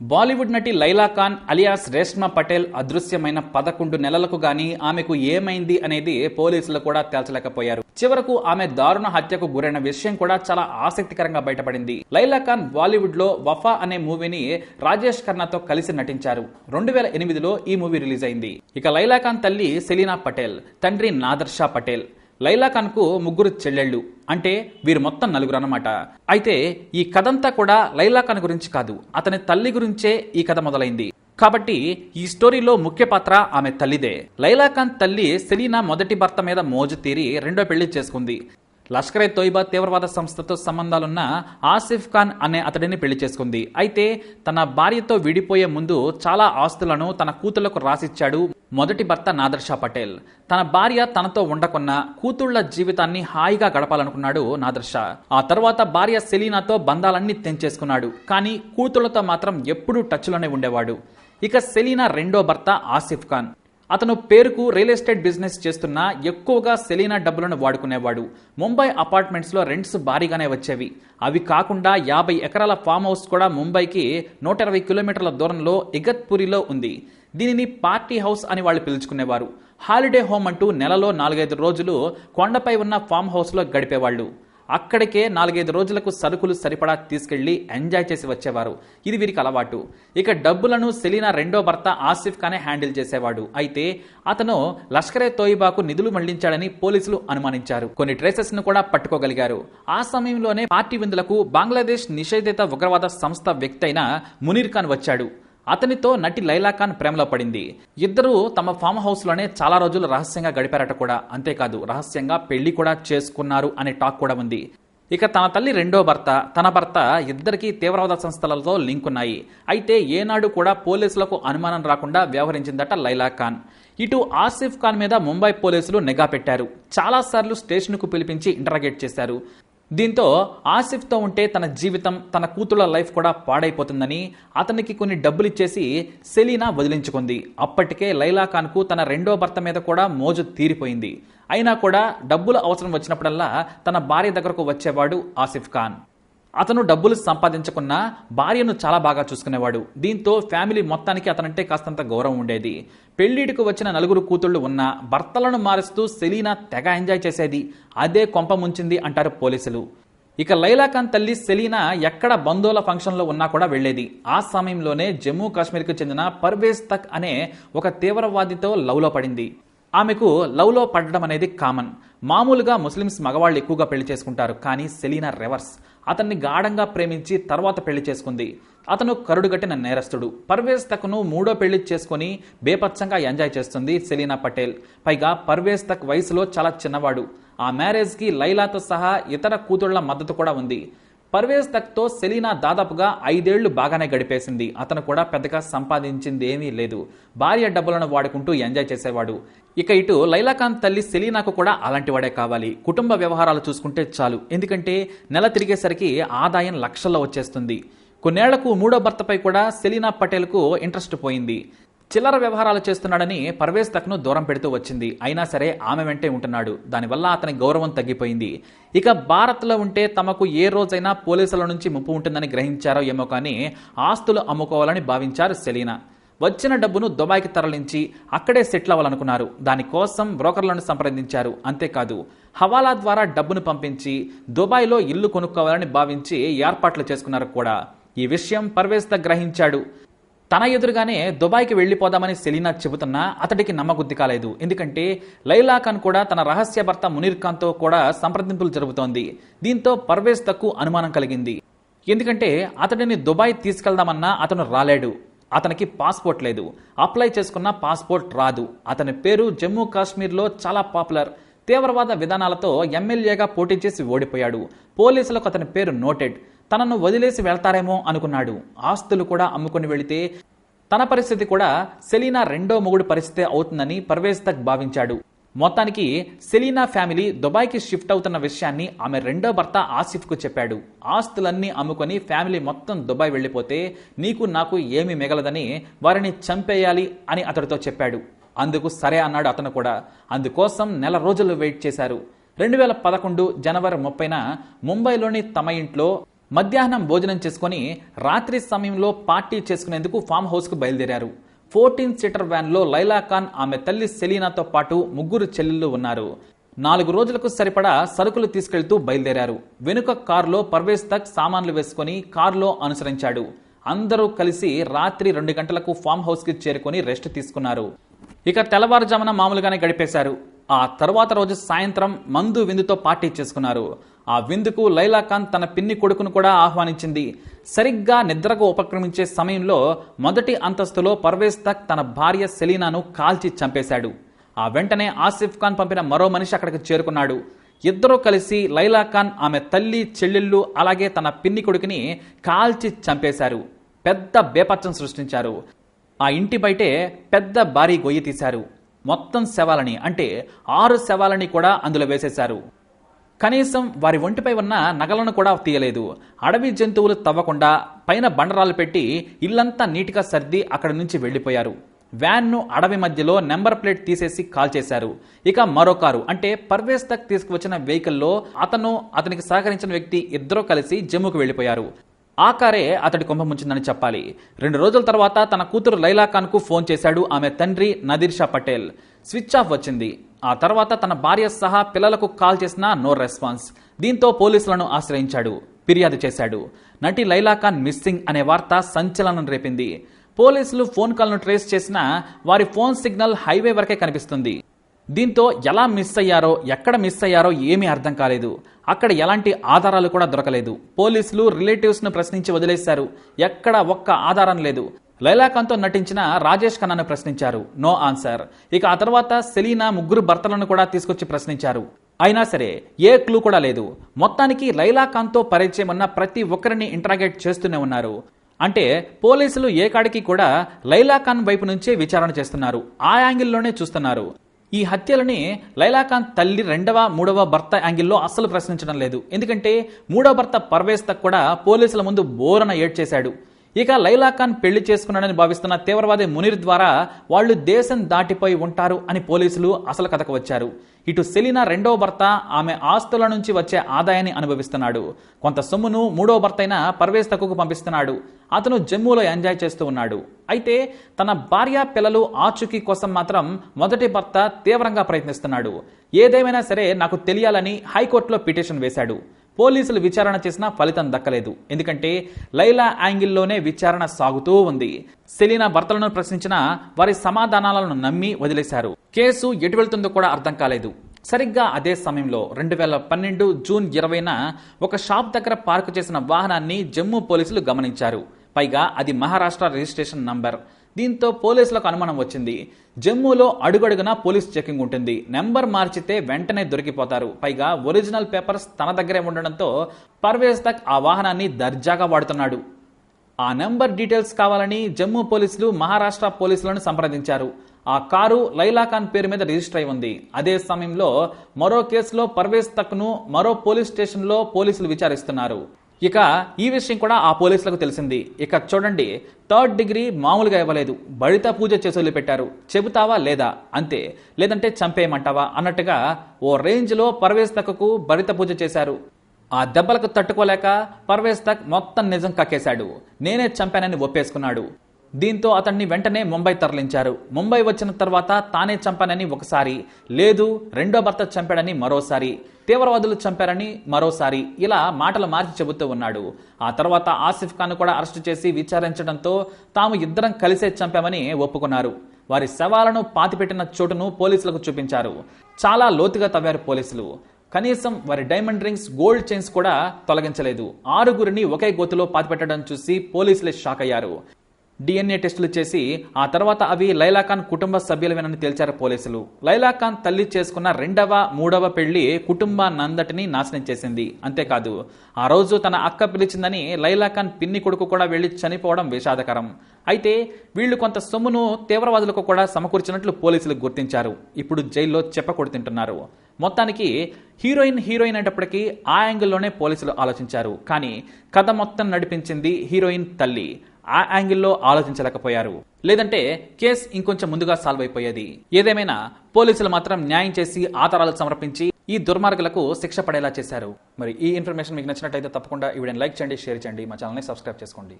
బాలీవుడ్ నటి లైలా ఖాన్ అలియాస్ రేష్మా పటేల్ అదృశ్యమైన పదకొండు నెలలకు గాని ఆమెకు ఏమైంది అనేది పోలీసులు కూడా తేల్చలేకపోయారు. చివరకు ఆమె దారుణ హత్యకు గురైన విషయం కూడా చాలా ఆసక్తికరంగా బయటపడింది. లైలా ఖాన్ బాలీవుడ్లో వఫా అనే మూవీని రాజేష్ ఖన్నాతో కలిసి నటించారు. రెండు వేల ఎనిమిదిలో ఈ మూవీ రిలీజ్ అయింది. ఇక లైలా ఖాన్ తల్లి సెలీనా పటేల్ తండ్రి నాదర్షా పటేల్. లైలా ఖాన్కు ముగ్గురు చెల్లెళ్ళు. అంటే వీరు మొత్తం నలుగురు అనమాట అయితే ఈ కథంతా కూడా లైలా ఖాన్ గురించి కాదు. అతని తల్లి గురించే ఈ కథ మొదలైంది. కాబట్టి ఈ స్టోరీలో ముఖ్య పాత్ర ఆమె తల్లిదే. లైలా ఖాన్ తల్లి సెలీనా మొదటి భర్త మీద మోజు తీరి రెండో పెళ్ళి చేసుకుంది. లష్కరే తోయిబా తీవ్రవాద సంస్థతో సంబంధాలున్న ఆసిఫ్ ఖాన్ అనే అతడిని పెళ్ళి చేసుకుంది. అయితే తన భార్యతో విడిపోయే ముందు చాలా ఆస్తులను తన కూతుళ్ళకు రాసిచ్చాడు మొదటి భర్త నాదర్షా పటేల్. తన భార్య తనతో ఉండకున్న కూతుళ్ళ జీవితాన్ని హాయిగా గడపాలనుకున్నాడు నాదర్షా. ఆ తర్వాత భార్య సెలీనాతో బంధాలన్నీ తెంచేసుకున్నాడు. కానీ కూతుళ్ళతో మాత్రం ఎప్పుడూ టచ్లోనే ఉండేవాడు. ఇక సెలీనా రెండో భర్త ఆసిఫ్ ఖాన్. అతను పేరుకు రియల్ ఎస్టేట్ బిజినెస్ చేస్తున్నా ఎక్కువగా సెలీనా డబ్బులను వాడుకునేవాడు. ముంబై అపార్ట్మెంట్స్లో రెంట్స్ భారీగానే వచ్చేవి. అవి కాకుండా యాభై ఎకరాల ఫామ్ హౌస్ కూడా ముంబైకి నూట ఇరవై కిలోమీటర్ల దూరంలో ఇగత్పురిలో ఉంది. దీనిని పార్టీ హౌస్ అని వాళ్ళు పిలుచుకునేవారు. హాలిడే హోమ్ అంటూ నెలలో నాలుగైదు రోజులు కొండపై ఉన్న ఫామ్ హౌస్లో గడిపేవాళ్ళు. అక్కడికే నాలుగైదు రోజులకు సరుకులు సరిపడా తీసుకెళ్ళి ఎంజాయ్ చేసి వచ్చేవారు. ఇది వీరికి అలవాటు. ఇక డబ్బులను సెలీనా రెండో భర్త ఆసిఫ్ ఖానే హ్యాండిల్ చేసేవాడు. అయితే అతను లష్కరే తోయిబాకు నిధులు మళ్ళించాడని పోలీసులు అనుమానించారు. కొన్ని ట్రేసెస్ను కూడా పట్టుకోగలిగారు. ఆ సమయంలోనే పార్టీ విందులకు బంగ్లాదేశ్ నిషేధిత ఉగ్రవాద సంస్థ వ్యక్తి అయిన మునీర్ ఖాన్ వచ్చాడు. అతనితో నటి లైలా ఖాన్ ప్రేమలో పడింది. ఇద్దరూ తమ ఫామ్ హౌస్లోనే చాలా రోజులు రహస్యంగా గడిపారట కూడా. అంతేకాదు రహస్యంగా పెళ్ళి కూడా చేసుకున్నారు అనే టాక్ కూడా ఉంది. ఇక తన తల్లి రెండో భర్త తన భర్త ఇద్దరికీ తీవ్రవాద సంస్థలతో లింక్ ఉన్నాయి అయితే ఏనాడు కూడా పోలీసులకు అనుమానం రాకుండా వ్యవహరించిందట లైలా ఖాన్. ఇటు ఆసిఫ్ ఖాన్ మీద ముంబై పోలీసులు నిఘా పెట్టారు. చాలాసార్లు స్టేషన్కు పిలిపించి ఇంటరాగేట్ చేశారు. దీంతో ఆసిఫ్తో ఉంటే తన జీవితం తన కూతుళ్ళ లైఫ్ కూడా పాడైపోతుందని అతనికి కొన్ని డబ్బులు ఇచ్చేసి సెలీనా వదిలించుకుంది. అప్పటికే లైలా ఖాన్కు తన రెండో భర్త మీద కూడా మోజు తీరిపోయింది. అయినా కూడా డబ్బులు అవసరం వచ్చినప్పుడల్లా తన భార్య దగ్గరకు వచ్చేవాడు ఆసిఫ్ ఖాన్. అతను డబ్బులు సంపాదించకున్న భార్యను చాలా బాగా చూసుకునేవాడు. దీంతో ఫ్యామిలీ మొత్తానికి అతనంటే కాస్తంత గౌరవం ఉండేది. పెళ్ళిడికి వచ్చిన నలుగురు కూతుళ్ళు ఉన్నా భర్తలను మారుస్తూ సెలీనా తెగ ఎంజాయ్ చేసేది. అదే కొంప ముంచింది అంటారు పోలీసులు. ఇక లైలాఖాన్ తల్లి సెలీనా ఎక్కడ బంధువుల ఫంక్షన్లో ఉన్నా కూడా వెళ్ళేది ఆ సమయంలోనే జమ్మూ కాశ్మీర్కు చెందిన పర్వేజ్ తక్ అనే ఒక తీవ్రవాదితో లవ్లో పడింది. ఆమెకు లవ్లో పడడం అనేది కామన్. మామూలుగా ముస్లిమ్స్ మగవాళ్ళు ఎక్కువగా పెళ్ళి చేసుకుంటారు కానీ సెలీనా రివర్స్ అతన్ని గాఢంగా ప్రేమించి తర్వాత పెళ్ళి చేసుకుంది. అతను కరుడుగట్టిన నేరస్తుడు. పర్వేజ్ తక్ను మూడో పెళ్ళి చేసుకుని బేపచ్చంగా ఎంజాయ్ చేస్తుంది సెలీనా పటేల్. పైగా పర్వేజ్ తక్ వయసులో చాలా చిన్నవాడు. ఆ మ్యారేజ్కి లైలాతో సహా ఇతర కూతుళ్ళ మద్దతు కూడా ఉంది. పర్వేజ్ తక్తో సెలీనా దాదాపుగా ఐదేళ్ళు బాగానే గడిపేసింది. అతను కూడా పెద్దగా సంపాదించింది ఏమీ లేదు. భార్య డబ్బులను వాడుకుంటూ ఎంజాయ్ చేసేవాడు. ఇక ఇటు లైలాఖాన్ తల్లి సెలీనాకు కూడా అలాంటి వాడే కావాలి. కుటుంబ వ్యవహారాలు చూసుకుంటే చాలు. ఎందుకంటే నెల తిరిగేసరికి ఆదాయం లక్షల్లో వచ్చేస్తుంది. కొన్నేళ్ళకు మూడో భర్తపై కూడా సెలీనా పటేల్కు ఇంట్రెస్ట్ పోయింది. చిల్లర వ్యవహారాలు చేస్తున్నాడని పర్వేజ్ తక్ను దూరం పెడుతూ వచ్చింది. అయినా సరే ఆమె వెంటే ఉంటున్నాడు. దానివల్ల అతని గౌరవం తగ్గిపోయింది. ఇక భారత్లో ఉంటే తమకు ఏ రోజైనా పోలీసుల నుంచి ముప్పు ఉంటుందని గ్రహించారో ఏమో కానీ ఆస్తులు అమ్ముకోవాలని భావించారు సెలీనా. వచ్చిన డబ్బును దుబాయ్కి తరలించి అక్కడే సెటిల్ అవ్వాలనుకున్నారు. దానికోసం బ్రోకర్లను సంప్రదించారు. అంతేకాదు హవాలా ద్వారా డబ్బును పంపించి దుబాయ్లో ఇల్లు కొనుక్కోవాలని భావించి ఏర్పాట్లు చేసుకున్నారు కూడా. ఈ విషయం పర్వేజ్ గ్రహించాడు. తన ఎదురుగానే దుబాయ్కి వెళ్ళిపోదామని సెలీనా చెబుతున్నా అతడికి నమ్మబుద్ధి కాలేదు. ఎందుకంటే లైలా ఖాన్ కూడా తన రహస్య భర్త మునీర్ ఖాన్తో కూడా సంప్రదింపులు జరుగుతోంది. దీంతో పర్వేజ్ తక్కు అనుమానం కలిగింది. ఎందుకంటే అతడిని దుబాయ్ తీసుకెళ్దామన్నా అతను రాలేడు. అతనికి పాస్పోర్ట్ లేదు. అప్లై చేసుకున్న పాస్పోర్ట్ రాదు. అతని పేరు జమ్మూ కాశ్మీర్లో చాలా పాపులర్. తీవ్రవాద విధానాలతో ఎమ్మెల్యేగా పోటీ చేసి ఓడిపోయాడు. పోలీసులకు అతని పేరు నోటెడ్. తనను వదిలేసి వెళ్తారేమో అనుకున్నాడు. ఆస్తులు కూడా అమ్ముకుని వెళితే తన పరిస్థితి కూడా సెలీనా రెండో మొగుడు పరిస్థితి అవుతుందని పర్వేజ్ తక్ భావించాడు. మొత్తానికి సెలీనా ఫ్యామిలీ దుబాయ్కి షిఫ్ట్ అవుతున్న విషయాన్ని ఆమె రెండో భర్త ఆసిఫ్కు చెప్పాడు. ఆస్తులన్నీ అమ్ముకొని ఫ్యామిలీ మొత్తం దుబాయ్ వెళ్ళిపోతే నీకు నాకు ఏమీ మిగలదని వారిని చంపేయాలి అని అతడితో చెప్పాడు. అందుకు సరే అన్నాడు అతను కూడా. అందుకోసం నెల రోజులు వెయిట్ చేశారు. రెండు వేల పదకొండు జనవరి ముప్పైన ముంబైలోని తమ ఇంట్లో మధ్యాహ్నం భోజనం చేసుకుని రాత్రి సమయంలో పార్టీ చేసుకునేందుకు ఫామ్ హౌస్కు బయలుదేరారు. ఫోర్టీన్ సీటర్ వ్యాన్లో లైలా ఖాన్ ఆమె తల్లి సెలీనాతో పాటు ముగ్గురు చెల్లెళ్ళు ఉన్నారు. నాలుగు రోజులకు సరిపడా సరుకులు తీసుకెళ్తూ బయలుదేరారు. వెనుక కారులో పర్వేజ్ తక్ సామాన్లు వేసుకుని కారులో అనుసరించాడు. అందరూ కలిసి రాత్రి రెండు గంటలకు ఫామ్ హౌస్కి చేరుకొని రెస్ట్ తీసుకున్నారు. ఇక తెల్లవారుజామున మామూలుగానే గడిపేశారు. ఆ తర్వాత రోజు సాయంత్రం మందు విందుతో పార్టీ చేసుకున్నారు. ఆ విందుకు లైలా ఖాన్ తన పిన్ని కొడుకును కూడా ఆహ్వానించింది. సరిగ్గా నిద్రకు ఉపక్రమించే సమయంలో మొదటి అంతస్తులో పర్వేజ్ తక్ తన భార్య సెలీనాను కాల్చి చంపేశాడు. ఆ వెంటనే ఆసిఫ్ ఖాన్ పంపిన మరో మనిషి అక్కడికి చేరుకున్నాడు. ఇద్దరూ కలిసి లైలా ఖాన్ ఆమె తల్లి చెల్లెళ్ళు అలాగే తన పిన్ని కొడుకుని కాల్చి చంపేశారు. పెద్ద బేపచ్చం సృష్టించారు. ఆ ఇంటి బయటే పెద్ద భారీ గొయ్యి తీశారు. మొత్తం శవాలని అంటే ఆరు శవాలని కూడా అందులో వేసేశారు. కనీసం వారి ఒంటిపై ఉన్న నగలను కూడా తీయలేదు. అడవి జంతువులు తవ్వకుండా పైన బండరాలు పెట్టి ఇల్లంతా నీటిగా సర్ది అక్కడి నుంచి వెళ్ళిపోయారు వ్యాన్ను అడవి మధ్యలో నెంబర్ ప్లేట్ తీసేసి కాల్ చేశారు. ఇక మరో కారు అంటే పర్వేజ్ తక్ తీసుకువచ్చిన వెహికల్లో అతను అతనికి సహకరించిన వ్యక్తి ఇద్దరూ కలిసి జమ్మూకు వెళ్ళిపోయారు ఆ కారే అతడి కుంభ ముంచిందని చెప్పాలి. రెండు రోజుల తర్వాత తన కూతురు లైలా ఫోన్ చేశాడు ఆమె తండ్రి నదీర్ షా పటేల్. స్విచ్ ఆఫ్ వచ్చింది. ఆ తర్వాత తన భార్య సహా పిల్లలకు కాల్ చేసినా నో రెస్పాన్స్. దీంతో పోలీసులను ఆశ్రయించాడు. ఫిర్యాదు చేశాడు. నటి లైలా ఖాన్ మిస్సింగ్ అనే వార్త సంచలనం రేపింది. పోలీసులు ఫోన్ కాల్ను ట్రేస్ చేసినా వారి ఫోన్ సిగ్నల్ హైవే వరకే కనిపిస్తుంది. దీంతో ఎలా మిస్ అయ్యారో ఎక్కడ మిస్ అయ్యారో ఏమీ అర్థం కాలేదు. అక్కడ ఎలాంటి ఆధారాలు కూడా దొరకలేదు. పోలీసులు రిలేటివ్స్ను ప్రశ్నించి వదిలేశారు. ఎక్కడ ఒక్క ఆధారం లేదు. లైలాకాంత్తో నటించిన రాజేష్ ఖన్నాను ప్రశ్నించారు. No answer. ఇక ఆ తర్వాత సెలీనా ముగ్గురు భర్తలను కూడా తీసుకొచ్చి ప్రశ్నించారు. అయినా సరే ఏ క్లూ కూడా లేదు. మొత్తానికి లైలాకాంత్తో పరిచయం ఉన్న ప్రతి ఒక్కరిని ఇంటరాగేట్ చేస్తూనే ఉన్నారు. అంటే పోలీసులు ఏ కాడికి కూడా లైలాఖాన్ వైపు నుంచే విచారణ చేస్తున్నారు. ఆ యాంగిల్లోనే చూస్తున్నారు. ఈ హత్యలని లైలాకాంత్ తల్లి రెండవ మూడవ భర్త యాంగిల్లో అస్సలు ప్రశ్నించడం లేదు. ఎందుకంటే మూడవ భర్త పర్వేజ్ తక్ కూడా పోలీసుల ముందు బోరన ఏడ్చేశాడు. ఇక లైలా ఖాన్ పెళ్ళి చేసుకున్నాడని భావిస్తున్న తీవ్రవాది మునీర్ ద్వారా వాళ్ళు దేశం దాటిపోయి ఉంటారు అని పోలీసులు అసలు కథకు వచ్చారు. ఇటు సెలీనా రెండవ భర్త ఆమె ఆస్తుల నుంచి వచ్చే ఆదాయాన్ని అనుభవిస్తున్నాడు. కొంత సొమ్మును మూడో భర్త అయిన పర్వేజ్ తక్కువకు పంపిస్తున్నాడు. అతను జమ్మూలో ఎంజాయ్ చేస్తూ ఉన్నాడు. అయితే తన భార్య పిల్లలు ఆచూకీ కోసం మాత్రం మొదటి భర్త తీవ్రంగా ప్రయత్నిస్తున్నాడు. ఏదేమైనా సరే నాకు తెలియాలని హైకోర్టులో పిటిషన్ వేశాడు. పోలీసులు విచారణ చేసినా ఫలితం దక్కలేదు. ఎందుకంటే లైలా యాంగిల్లోనే విచారణ సాగుతూ ఉంది. సెలీనా భర్తలను ప్రశ్నించిన వారి సమాధానాలను నమ్మి వదిలేశారు. కేసు ఎటు వెళ్తుందో కూడా అర్థం కాలేదు. సరిగ్గా అదే సమయంలో రెండు వేల పన్నెండు జూన్ ఇరవైన ఒక షాప్ దగ్గర పార్కు చేసిన వాహనాన్ని జమ్మూ పోలీసులు గమనించారు. పైగా అది మహారాష్ట్ర రిజిస్ట్రేషన్ నంబర్. దీంతో పోలీసులకు అనుమానం వచ్చింది. జమ్మూలో అడుగడుగునా పోలీస్ చెకింగ్ ఉంటుంది. నెంబర్ మార్చితే వెంటనే దొరికిపోతారు. పైగా ఒరిజినల్ పేపర్స్ తన దగ్గరే ఉండడంతో పర్వేజ్ తక్ ఆ వాహనాన్ని దర్జాగా వాడుతున్నాడు. ఆ నెంబర్ డీటెయిల్స్ కావాలని జమ్మూ పోలీసులు మహారాష్ట్ర పోలీసులను సంప్రదించారు. ఆ కారు లైలాఖాన్ పేరు మీద రిజిస్టర్ అయి ఉంది. అదే సమయంలో మరో కేసులో పర్వేజ్ తక్ను మరో పోలీస్ స్టేషన్లో పోలీసులు విచారిస్తున్నారు. ఇక ఈ విషయం కూడా ఆ పోలీసులకు తెలిసింది. ఇక చూడండి థర్డ్ డిగ్రీ మామూలుగా ఇవ్వలేదు. బడిత పూజ చేసి పెట్టారు. చెబుతావా లేదా? అంతే. లేదంటే చంపేయమంటావా? అన్నట్టుగా ఓ రేంజ్లో పర్వేజ్ తక్కకు బడిత పూజ చేశారు. ఆ దెబ్బలకు తట్టుకోలేక పర్వేజ్ తక్ మొత్తం నిజం కక్కేశాడు. నేనే చంపానని ఒప్పేసుకున్నాడు. దీంతో అతన్ని వెంటనే ముంబై తరలించారు. ముంబై వచ్చిన తర్వాత తానే చంపానని ఒకసారి లేదు రెండో భర్త చంపాడని మరోసారి తీవ్రవాదులు చంపారని మరోసారి ఇలా మాటలు మార్చి చెబుతూ ఉన్నాడు. ఆ తర్వాత ఆసిఫ్ ఖాన్ కూడా అరెస్టు చేసి విచారించడంతో తాము ఇద్దరం కలిసే చంపామని ఒప్పుకున్నారు. వారి శవాలను పాతిపెట్టిన చోటును పోలీసులకు చూపించారు. చాలా లోతుగా తవ్వారు పోలీసులు. కనీసం వారి డైమండ్ రింగ్స్ గోల్డ్ చైన్స్ కూడా తొలగించలేదు. ఆరుగురిని ఒకే గోతులో పాతిపెట్టడం చూసి పోలీసులే షాక్ అయ్యారు డిఎన్ఏ టెస్టులు చేసి ఆ తర్వాత అవి లైలాఖాన్ కుటుంబ సభ్యులవేనని తేల్చారు పోలీసులు. లైలాఖాన్ తల్లి చేసుకున్న రెండవ మూడవ పెళ్ళి కుటుంబాన్నందటినీ నాశనం చేసింది. అంతేకాదు ఆ రోజు తన అక్క పిలిచిందని లైలాఖాన్ పిన్ని కొడుకు కూడా వెళ్ళి చనిపోవడం విషాదకరం. అయితే వీళ్ళు కొంత సొమ్మును తీవ్రవాదులకు కూడా సమకూర్చినట్లు పోలీసులు గుర్తించారు. ఇప్పుడు జైల్లో చెప్పకూడుతుంటున్నారు మొత్తానికి హీరోయిన్ హీరోయిన్ అనేటప్పటికీ ఆ యాంగిల్లోనే పోలీసులు ఆలోచించారు. కానీ కథ మొత్తం నడిపించింది హీరోయిన్ తల్లి. ఆ యాంగిల్లో ఆలోచించలేకపోయారు. లేదంటే కేస్ ఇంకొంచెం ముందుగా సాల్వ్ అయిపోయేది ఏదేమైనా పోలీసులు మాత్రం న్యాయం చేసి ఆధారాలు సమర్పించి ఈ దుర్మార్గులకు శిక్ష పడేలా చేశారు. మరి ఈ ఇన్ఫర్మేషన్ మీకు నచ్చినట్లయితే తప్పకుండా ఈ లైక్ చేయండి షేర్ చేయండి మా ఛానల్ని సబ్స్క్రైబ్ చేసుకోండి.